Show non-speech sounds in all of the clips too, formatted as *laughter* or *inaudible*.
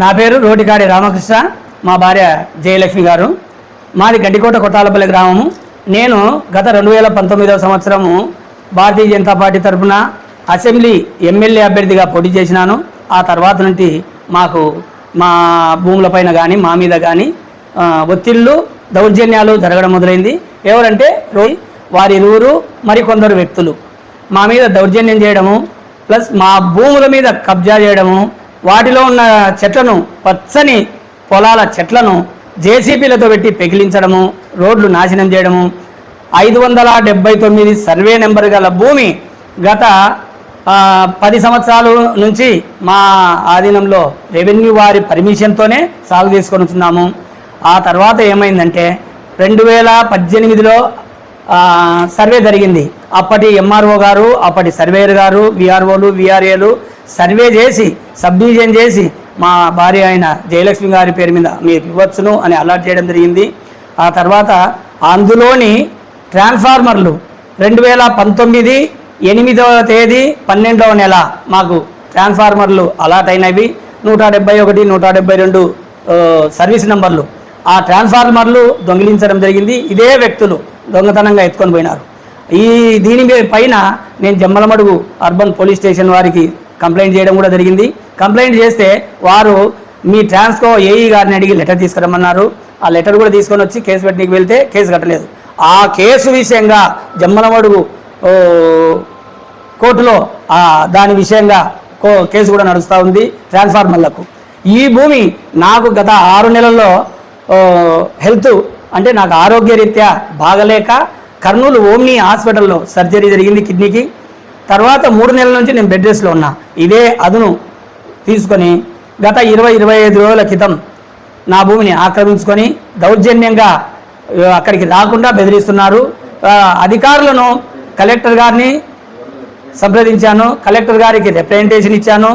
నా పేరు రోటికాడి రామకృష్ణ. మా భార్య జయలక్ష్మి గారు. మాది గడ్డికోట కొట్టాలపల్లి గ్రామము. నేను గత రెండు వేల పంతొమ్మిదవ సంవత్సరము భారతీయ జనతా పార్టీ తరఫున అసెంబ్లీ ఎమ్మెల్యే అభ్యర్థిగా పోటీ చేసినాను. ఆ తర్వాత నుండి మాకు మా భూములపైన కానీ మా మీద కానీ ఒత్తిళ్ళు దౌర్జన్యాలు జరగడం మొదలైంది. ఎవరంటే రోయ్ వారి ఇరువురు మరికొందరు వ్యక్తులు. మా మీద దౌర్జన్యం చేయడము ప్లస్ మా భూముల మీద కబ్జా చేయడము వాటిలో ఉన్న చెట్లను పచ్చని పొలాల చెట్లను జేసీబీలతో పెట్టి పెకిలించడము రోడ్లు నాశనం చేయడము ఐదు వందల డెబ్బై తొమ్మిది సర్వే నెంబర్ గల భూమి గత పది సంవత్సరాల నుంచి మా ఆధీనంలో రెవెన్యూ వారి పర్మిషన్తోనే సాగు చేసుకొని వస్తున్నాము ఆ తర్వాత ఏమైందంటే రెండు వేల పద్దెనిమిదిలో సర్వే జరిగింది. అప్పటి ఎంఆర్ఓ గారు అప్పటి సర్వేయర్ గారు విఆర్ఓలు విఆర్ఏలు సర్వే చేసి సబ్డివిజన్ చేసి మా భార్య అయిన జయలక్ష్మి గారి పేరు మీద మీరు ఇవ్వచ్చును అని అలాట్ చేయడం జరిగింది. ఆ తర్వాత అందులోని ట్రాన్స్ఫార్మర్లు రెండు వేల పంతొమ్మిది ఎనిమిదవ తేదీ పన్నెండవ నెల మాకు ట్రాన్స్ఫార్మర్లు అలాట్ అయినవి. నూట డెబ్బై ఒకటి నూట డెబ్బై రెండు సర్వీస్ నెంబర్లు. ఆ ట్రాన్స్ఫార్మర్లు దొంగిలించడం జరిగింది. ఇదే వ్యక్తులు దొంగతనంగా ఎత్తుకొని పోయినారు. ఈ దీని మీద పైన నేను జమ్మలమడుగు అర్బన్ పోలీస్ స్టేషన్ వారికి కంప్లైంట్ చేయడం కూడా జరిగింది. కంప్లైంట్ చేస్తే వారు మీ ట్రాన్స్కో ఏఈ గారిని అడిగి లెటర్ తీసుకురమ్మన్నారు. ఆ లెటర్ కూడా తీసుకొని వచ్చి కేసు పెట్టడానికి వెళ్తే కేసు కట్టలేదు. ఆ కేసు విషయంగా జమ్మలమడుగు కోర్టులో దాని విషయంగా కో- కేసు కూడా నడుస్తూ ఉంది ట్రాన్స్ఫార్మర్లకు. ఈ భూమి నాకు గత ఆరు నెలల్లో హెల్త్ అంటే నాకు ఆరోగ్యరీత్యా బాగలేక కర్నూలు ఓమ్ని హాస్పిటల్లో సర్జరీ జరిగింది కిడ్నీకి. తర్వాత మూడు నెలల నుంచి నేను బెడ్ రెస్ట్లో ఉన్నా. ఇదే అదును తీసుకొని గత ఇరవై ఇరవై ఐదు రోజుల క్రితం నా భూమిని ఆక్రమించుకొని దౌర్జన్యంగా అక్కడికి రాకుండా బెదిరిస్తున్నారు. అధికారులను కలెక్టర్ గారిని సంప్రదించాను. కలెక్టర్ గారికి రిప్రజెంటేషన్ ఇచ్చాను.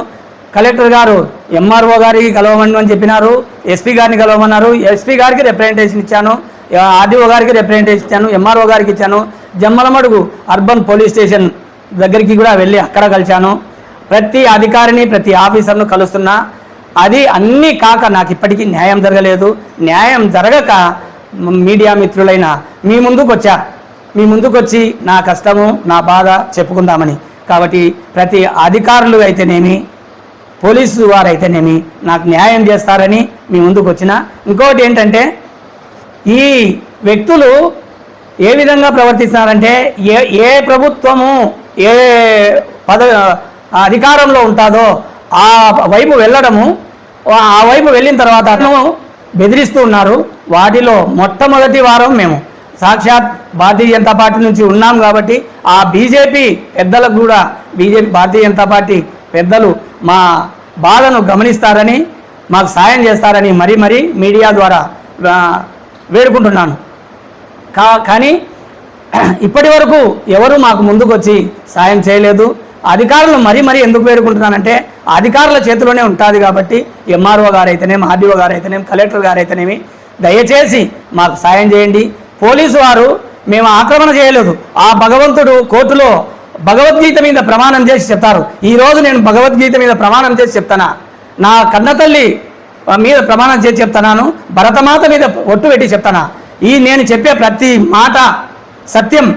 కలెక్టర్ గారు ఎంఆర్ఓ గారికి కలవమని అని చెప్పినారు. ఎస్పీ గారిని కలవమన్నారు. ఎస్పీ గారికి రిప్రజెంటేషన్ ఇచ్చాను. ఆర్డీఓ గారికి రిప్రజెంటేషన్ ఇచ్చాను. ఎంఆర్ఓ గారికి ఇచ్చాను. జమ్మలమడుగు అర్బన్ పోలీస్ స్టేషన్ దగ్గరికి కూడా వెళ్ళి అక్కడ కలిశాను. ప్రతి అధికారిని ప్రతి ఆఫీసర్ను కలుస్తున్నా. అది అన్నీ కాక నాకు ఇప్పటికీ న్యాయం జరగలేదు. న్యాయం జరగక మీడియా మిత్రులైన మీ ముందుకు వచ్చా మీ ముందుకు వచ్చి నా కష్టము నా బాధ చెప్పుకుందామని. కాబట్టి ప్రతి అధికారులు అయితేనేమి పోలీసు వారైతేనేమి నాకు న్యాయం చేస్తారని మీ ముందుకు వచ్చిన ఇంకోటి ఏంటంటే ఈ వ్యక్తులు ఏ విధంగా ప్రవర్తిస్తున్నారంటే ఏ ఏ ప్రభుత్వము ఏ పద అధికారంలో ఉంటుందో ఆ వైపు వెళ్ళడము ఆ వైపు వెళ్ళిన తర్వాత బెదిరిస్తూ ఉన్నారు. వాటిలో మొట్టమొదటి వారం మేము సాక్షాత్ భారతీయ జనతా పార్టీ నుంచి ఉన్నాం కాబట్టి ఆ బీజేపీ పెద్దలకు కూడా బీజేపీ భారతీయ జనతా పార్టీ పెద్దలు మా బాధను గమనిస్తారని మాకు సాయం చేస్తారని మరీ మరీ మీడియా ద్వారా వేడుకుంటున్నాను. కా కానీ *clears throat* ఇప్పటి వరకు ఎవరు మాకు ముందుకు వచ్చి సాయం చేయలేదు. అధికారులు మరీ మరీ ఎందుకు పేర్కొంటున్నానంటే అధికారుల చేతిలోనే ఉంటుంది కాబట్టి ఎంఆర్ఓ గారు అయితేనేమి ఆర్డీఓ గారు అయితేనేమి కలెక్టర్ గారు అయితేనేమి దయచేసి మాకు సాయం చేయండి. పోలీసు వారు మేము ఆక్రమణ చేయలేదు. ఆ భగవంతుడు కోర్టులో భగవద్గీత మీద ప్రమాణం చేసి చెప్తారు. ఈ రోజు నేను భగవద్గీత మీద ప్రమాణం చేసి చెప్తానా? నా కన్నతల్లి మీద ప్రమాణం చేసి చెప్తున్నాను భరతమాత మీద ఒట్టు పెట్టి చెప్తానా? ఈ నేను చెప్పే ప్రతి మాట సత్యం.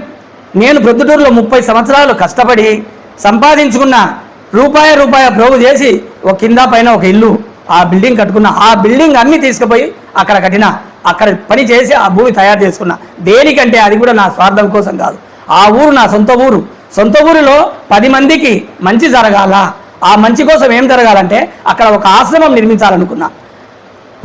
నేను ప్రొద్దుటూరులో ముప్పై సంవత్సరాలు కష్టపడి సంపాదించుకున్న రూపాయ రూపాయ ప్రోగు చేసి ఒక కింద పైన ఒక ఇల్లు ఆ బిల్డింగ్ కట్టుకున్న ఆ బిల్డింగ్ అన్ని తీసుకుపోయి అక్కడ కట్టిన అక్కడ పని చేసి ఆ భూమి తయారు చేసుకున్నా. దేనికంటే అది కూడా నా స్వార్థం కోసం కాదు. ఆ ఊరు నా సొంత ఊరు. సొంత ఊరిలో పది మందికి మంచి జరగాల. ఆ మంచి కోసం ఏం జరగాలంటే అక్కడ ఒక ఆశ్రమం నిర్మించాలనుకున్నా.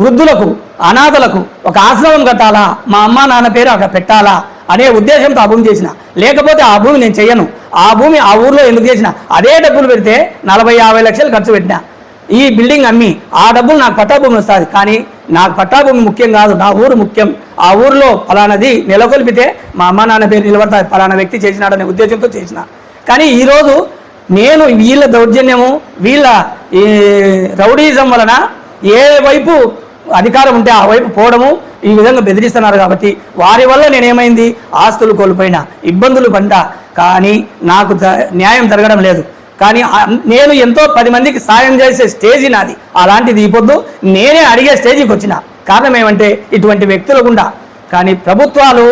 వృద్ధులకు అనాథలకు ఒక ఆశ్రమం కట్టాలా? మా అమ్మ నాన్న పేరు అక్కడ పెట్టాలా? అనే ఉద్దేశంతో ఆ భూమి చేసిన. లేకపోతే ఆ భూమి నేను చెయ్యను. ఆ భూమి ఆ ఊర్లో ఎందుకు చేసిన? అదే డబ్బులు పెడితే నలభై యాభై లక్షలు ఖర్చు పెట్టినా. ఈ బిల్డింగ్ అమ్మి ఆ డబ్బులు నాకు పట్టాభూమి వస్తుంది. కానీ నాకు పట్టాభూమి ముఖ్యం కాదు నా ఊరు ముఖ్యం. ఆ ఊరిలో ఫలానది నెలకొల్పితే మా అమ్మ నాన్న పేరు నిలబడతా ఫలానా వ్యక్తి చేసినాడనే ఉద్దేశంతో చేసిన. కానీ ఈరోజు నేను వీళ్ళ దౌర్జన్యము వీళ్ళ ఈ రౌడీజం వలన ఏ వైపు అధికారం ఉంటే ఆ వైపు పోవడము ఈ విధంగా బెదిరిస్తున్నారు కాబట్టి వారి వల్ల నేనేమైంది? ఆస్తులు కోల్పోయినా ఇబ్బందులు పడ్డా. కానీ నాకు న్యాయం జరగడం లేదు. కానీ నేను ఎంతో పది మందికి సాయం చేసే స్టేజ్ నాది. అలాంటిది ఈ పొద్దు నేనే అడిగే స్టేజ్కి వచ్చిన. కారణం ఏమంటే ఇటువంటి వ్యక్తుల గుండా. కానీ ప్రభుత్వాలు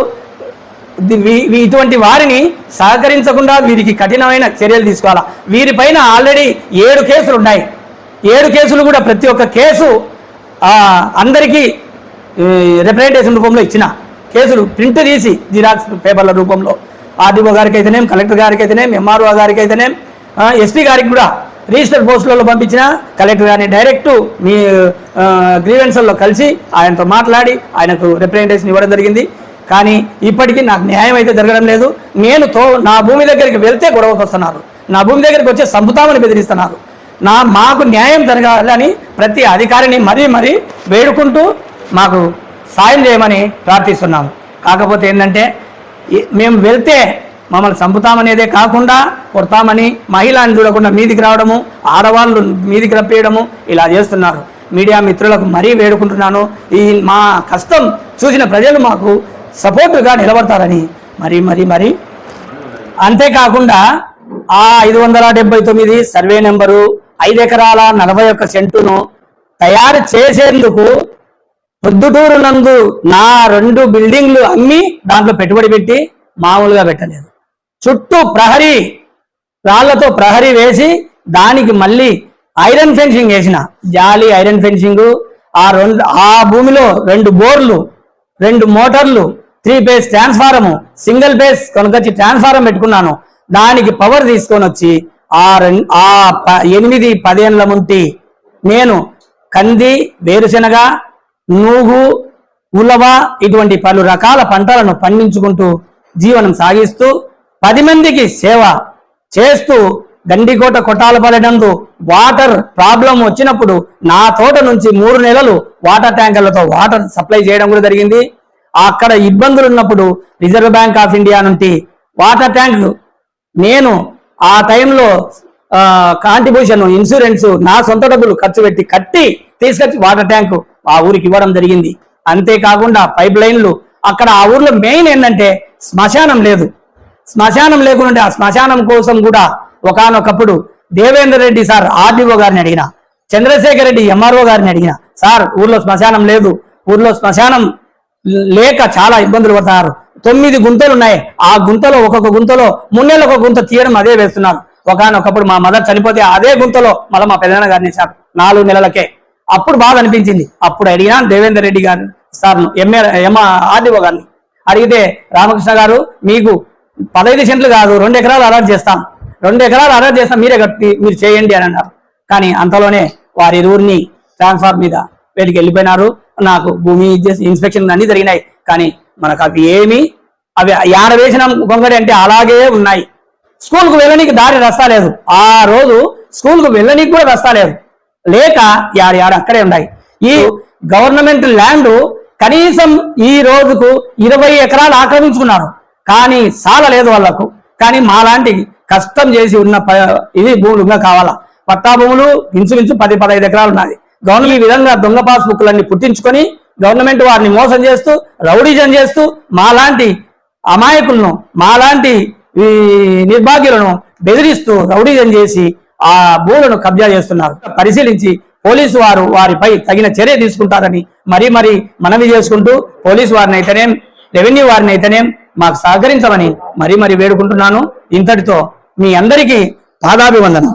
ఇటువంటి వారిని సహకరించకుండా వీరికి కఠినమైన చర్యలు తీసుకోవాలా? వీరిపైన ఆల్రెడీ ఏడు కేసులు ఉన్నాయి ఏడు కేసులు కూడా ప్రతి ఒక్క కేసు అందరికీ రిప్రజెంటేషన్ రూపంలో ఇచ్చిన కేసులు ప్రింట్ తీసి జిరాక్స్ పేపర్ల రూపంలో. ఆర్డీఓ గారికి అయితేనేం కలెక్టర్ గారికి అయితేనేం ఎంఆర్ఓ గారికి అయితేనేం ఎస్పీ గారికి కూడా రిజిస్టర్ పోస్టులలో పంపించిన కలెక్టర్ గారిని డైరెక్ట్ మీ గ్రీవెన్స్లో కలిసి ఆయనతో మాట్లాడి ఆయనకు రిప్రజెంటేషన్ ఇవ్వడం జరిగింది. కానీ ఇప్పటికీ నాకు న్యాయం అయితే జరగడం లేదు. నేను తో నా భూమి దగ్గరికి వెళ్తే గొడవకు వస్తున్నారు నా భూమి దగ్గరికి వచ్చి సంపుతామని బెదిరిస్తున్నారు. నా మాకు న్యాయం జరగాలని ప్రతి అధికారిని మరీ మరీ వేడుకుంటూ మాకు సాయం చేయమని ప్రార్థిస్తున్నాము. కాకపోతే ఏంటంటే మేము వెళ్తే మమ్మల్ని చంపుతామనేదే కాకుండా కొడతామని మహిళని చూడకుండా మీదికి రావడము ఆడవాళ్ళు మీదికి రప్పేయడము ఇలా చేస్తున్నారు. మీడియా మిత్రులకు మరీ వేడుకుంటున్నాను. ఈ మా కష్టం చూసిన ప్రజలు మాకు సపోర్టుగా నిలబడతారని మరీ మరీ మరీ. అంతేకాకుండా ఆ ఐదు వందల డెబ్బై తొమ్మిది సర్వే నెంబరు ఐదు ఎకరాల నలభై ఒక్క సెంటును తయారు చేసేందుకు పొద్దుటూరు నందు నా రెండు బిల్డింగ్లు అమ్మి దాంట్లో పెట్టుబడి పెట్టి మామూలుగా పెట్టలేదు. చుట్టూ ప్రహరీ రాళ్ళతో ప్రహరీ వేసి దానికి మళ్ళీ ఐరన్ ఫెన్సింగ్ వేసిన. జాలి ఐరన్ ఫెన్సింగ్ ఆ రెండు ఆ భూమిలో రెండు బోర్లు రెండు మోటార్లు three phase transformer single phase కొనుకొచ్చి transformer పెట్టుకున్నాను. దానికి పవర్ తీసుకొని వచ్చి ఆ రెండు ఆ ఎనిమిది పదేళ్ళ ముంటి నేను కంది వేరుశెనగ నూగు ఉలవ ఇటువంటి పలు రకాల పంటలను పండించుకుంటూ జీవనం సాగిస్తూ పది మందికి సేవ చేస్తూ గండికోట కొట్టాలపల్లినందు వాటర్ ప్రాబ్లం వచ్చినప్పుడు నా తోట నుంచి మూడు నెలలు వాటర్ ట్యాంకర్లతో వాటర్ సప్లై చేయడం కూడా జరిగింది. అక్కడ ఇబ్బందులు ఉన్నప్పుడు రిజర్వ్ బ్యాంక్ ఆఫ్ ఇండియా నుండి వాటర్ ట్యాంక్ నేను ఆ టైంలో కాంట్రిబ్యూషన్ ఇన్సూరెన్స్ నా సొంత డబ్బులు ఖర్చు పెట్టి కట్టి తీసుకొచ్చి వాటర్ ట్యాంక్ ఆ ఊరికి ఇవ్వడం జరిగింది. అంతేకాకుండా పైప్ లైన్లు అక్కడ ఆ ఊర్లో మెయిన్ ఏంటంటే శ్మశానం లేదు. శ్మశానం లేకుండా ఆ శ్మశానం కోసం కూడా ఒకానొకప్పుడు దేవేంద్ర రెడ్డి సార్ ఆర్డీఓ గారిని అడిగిన చంద్రశేఖర్ రెడ్డి ఎంఆర్ఓ గారిని అడిగిన సార్ ఊర్లో శ్మశానం లేదు. ఊర్లో శ్మశానం లేక చాలా ఇబ్బందులు పడుతున్నారు తొమ్మిది గుంతలు ఉన్నాయి. ఆ గుంతలో ఒక్కొక్క గుంతలో మున్నేళ్ళ ఒక గుంత తీయడం అదే వేస్తున్నారు. ఒకనొకప్పుడు మా మదర్ చనిపోతే అదే గుంతలో మళ్ళీ మా పెదనాన్న గారిని వేశారు నాలుగు నెలలకే. అప్పుడు బాధ అనిపించింది. అప్పుడు అడిగినా దేవేందర్ రెడ్డి గారు సార్ ఎంఏ ఎం ఆర్డీఓ గారిని. అడిగితే రామకృష్ణ గారు మీకు పదహైదు సెంట్లు కాదు రెండు ఎకరాలు అలాట్ చేస్తాం. రెండు ఎకరాలు అలాట్ చేస్తాం మీరే కట్టి మీరు చేయండి అని అన్నారు. కానీ అంతలోనే వారి ఊరిని ట్రాన్స్ఫార్ మీద వీటికి వెళ్ళిపోయినారు. నాకు భూమి ఇన్స్పెక్షన్ అన్ని జరిగినాయి. కానీ మనకు అవి ఏమి అవి యాడ వేసిన గొంగడి అంటే అలాగే ఉన్నాయి. స్కూల్కు వెళ్ళనీకి దారి రస్తా లేదు. ఆ రోజు స్కూల్కు వెళ్ళనీకి కూడా రస్తా లేదు. లేక యాడ యాడ అక్కడే ఉన్నాయి. ఈ గవర్నమెంట్ ల్యాండ్ కనీసం ఈ రోజుకు ఇరవై ఎకరాలు ఆక్రమించుకున్నారు. కానీ సాలలేదు వాళ్ళకు. కానీ మాలాంటి కష్టం చేసి ఉన్న ప- ఇది భూములు ఇంకా కావాలా. పట్టా భూములు ఇంచుమించు పది పదహైదు ఎకరాలు ఉన్నది గవర్నమెంట్ ఈ విధంగా దొంగ పాస్ బుక్లన్నీ పుట్టించుకొని గవర్నమెంట్ వారిని మోసం చేస్తూ రౌడీజం చేస్తూ మాలాంటి అమాయకులను మాలాంటి ఈ నిర్భాగ్యులను బెదిరిస్తూ రౌడీజం చేసి ఆ భూములను కబ్జా చేస్తున్నారు. పరిశీలించి పోలీసు వారు వారిపై తగిన చర్య తీసుకుంటారని మరీ మరీ మనవి చేసుకుంటూ పోలీసు వారిని అయితేనేం రెవెన్యూ వారిని అయితేనేం మాకు సహకరించమని మరీ మరీ వేడుకుంటున్నాను. ఇంతటితో మీ అందరికీ పాదాభివందనం.